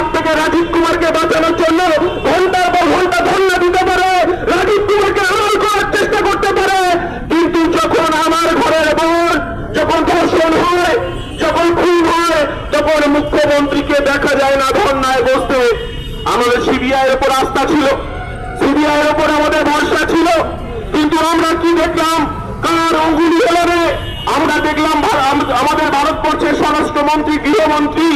হাত থেকে রাজীব কুমারকে বাঁচানোর জন্য ঘণ্টার পর ঘণ্টা ধর্ণা দিতে পারে। রাজীব কুমারকে আড়াল করার চেষ্টা করতে পারে। কিন্তু যখন আমার ঘরের বোন যখন ধর্ষণ হয়, যখন খুন হয়, তখন মুখ্যমন্ত্রীকে দেখা যায় না ধর্নায় বসতে। আমাদের সিবিআই এর উপর আস্থা ছিল। সিবিআই এর উপর আমাদের ভরসা ছিল। কিন্তু আমরা কি দেখলাম? কার অঙ্গুলি এলারে আমরা দেখলাম আমাদের ভারতবর্ষের স্বরাষ্ট্রমন্ত্রী, গৃহমন্ত্রী।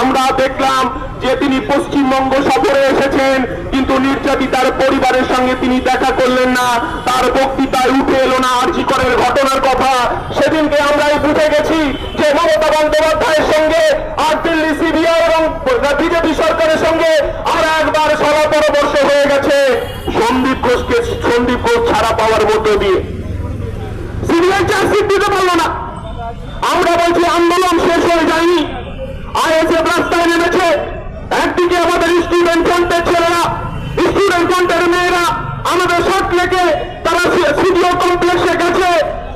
আমরা দেখলাম যে তিনি পশ্চিমবঙ্গ সফরে এসেছেন, কিন্তু নির্যাতিতার পরিবারের সঙ্গে তিনি দেখা করলেন না। তার বক্তৃতায় উঠে এলো না আর্জিকরের ঘটনার কথা। সেদিনকে আমরাই বুঝে গেছি যে মমতা বন্দ্যোপাধ্যায়ের সঙ্গে আর দিল্লি সিবিআই এবং বিজেপি সরকারের সঙ্গে আর একবার সভা পরামর্শ হয়ে গেছে। সন্দীপ ঘোষকে সন্দীপ ঘোষ ছাড়া পাওয়ার মধ্য দিয়ে চার্জশিট দিতে পারল আমরা বলছি, আন্দোলন শেষ হয়ে যায়নি। আইএসএফ রাস্তায় নেমেছে। একদিকে আমাদের স্টুডেন্ট ফ্রন্টের ছেলেরা স্টুডেন্ট ফ্রন্টের মেয়েরা, আমাদের শর্ট লেগে তারা সিডিও কমপ্লেক্সে গেছে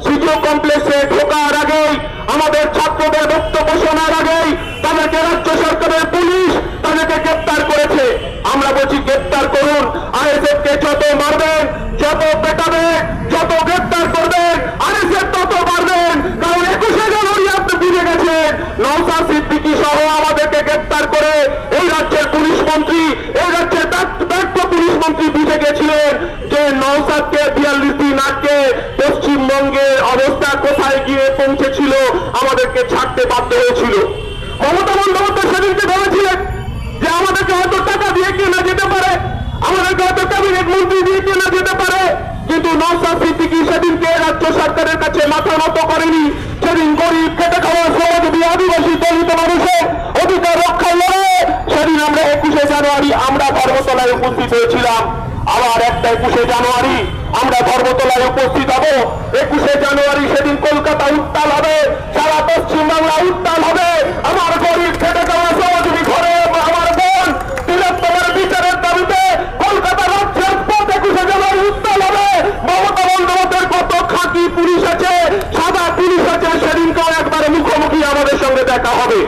সিডিও কমপ্লেক্সে ঢোকার আগেই আমাদের ছাত্রদের বক্তব্য শোনার আগেই তাদেরকে রাজ্য সরকারের পুলিশ তাদেরকে গ্রেপ্তার করেছে আমরা বলছি গ্রেপ্তার করুন আইএসএফ কে যত মারবেন যত পেটাবেন যত গ্রেপ্তার করবেন আইএসএফ তত মারবেন কারণ একুশে জানুয়ারি আপনি বুঝে গেছেন নৌসা সিদ্দিকি সহ আমাদেরকে গ্রেপ্তার করে এই রাজ্যের পুলিশ মন্ত্রী, এই রাজ্যের ব্যর্থ পুলিশ মন্ত্রী বুঝে গেছিলেন যে নৌসাদকে বিয়াল্লিশ দিন আগে পশ্চিমবঙ্গের অবস্থা কোথায় গিয়ে পৌঁছেছিল, আমাদেরকে ছাড়তে বাধ্য হয়েছিল। মমতা বন্দ্যোপাধ্যায় সেদিনকে ভেবেছিলেন যে আমাদেরকে হয়তো টাকা দিয়ে কেনা যেতে পারে, আমাদেরকে হয়তো ক্যাবিনেট মন্ত্রী দিয়ে কেনা যেতে পারে, কিন্তু নৌসাদ সিদ্দিকি সেদিনকে রাজ্য সরকারের কাছে মাথা নত করেনি, সেদিন গরিব জানুয়ারি আমরা ধর্মতলায় উপস্থিত হয়েছিলাম। আবার একটা একুশে জানুয়ারি আমরা ধর্মতলায় উপস্থিত হব। একুশে জানুয়ারি সেদিন কলকাতা উত্তাল হবে, সারা পশ্চিমবাংলা উত্তাল হবে। আমার গরিব খেটে খাওয়া সমাজবী ঘরে আমার বোন তিলোত্তমের বিচারের দাবিতে কলকাতা রাজ্যের পথ একুশে জানুয়ারি উত্তাল হবে। মমতা বন্দ্যোপাধ্যায়ের কত খাঁটি পুলিশ আছে, সাদা পুলিশ আছে, সেদিনকেও একবারে মুখোমুখি আমাদের সঙ্গে দেখা হবে।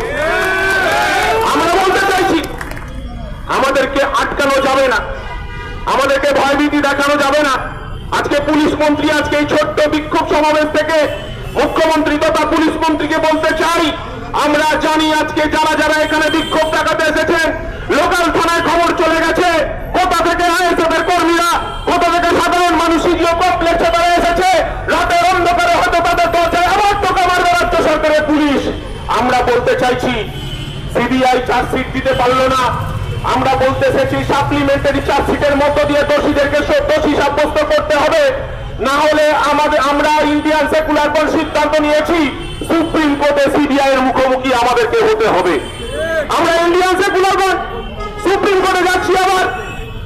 আটকানো যাবে না। আমাদেরকে ভয়ভীতি দেখানো যাবে না। আজকে পুলিশ মন্ত্রী, আজকে এই ছোট্ট বিক্ষোভ সমাবেশ থেকে মুখ্যমন্ত্রী তথা পুলিশ মন্ত্রীকে বলতে চাই, আমরা জানি আজকে যারা যারা এখানে বিক্ষোভ দেখাতে এসেছেন, লোকাল থানায় খবর চলে গেছে, কোথা থেকে আইএসএফ এর কর্মীরা, কোথা থেকে সাধারণ মানুষ সিজিও কমপ্লেক্সে তারা এসেছে, রাতের অন্ধকারে হয়তো তাদের দরজায় আবার টোকা মারবে রাজ্য সরকারের পুলিশ। আমরা বলতে চাইছি, সিবিআই চার্জশিট দিতে পারল না। আমরা বলতে এসেছি সাপ্লিমেন্টারি চার্জশিটের মধ্য দিয়ে দোষীদেরকে দোষী সাব্যস্ত করতে হবে। না হলে আমাদের আমরা ইন্ডিয়ান সেকুলার কোন সিদ্ধান্ত নিয়েছি সুপ্রিম কোর্টে সিবিআই এর মুখোমুখি আমাদেরকে হতে হবে। আমরা ইন্ডিয়ান সেকুলার কোন সুপ্রিম কোর্টে যাচ্ছি আবার।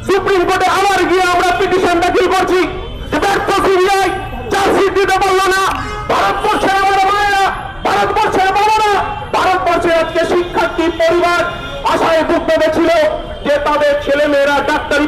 সুপ্রিম কোর্টে আবার গিয়ে আমরা পিটিশন चले मेरा डाक्टर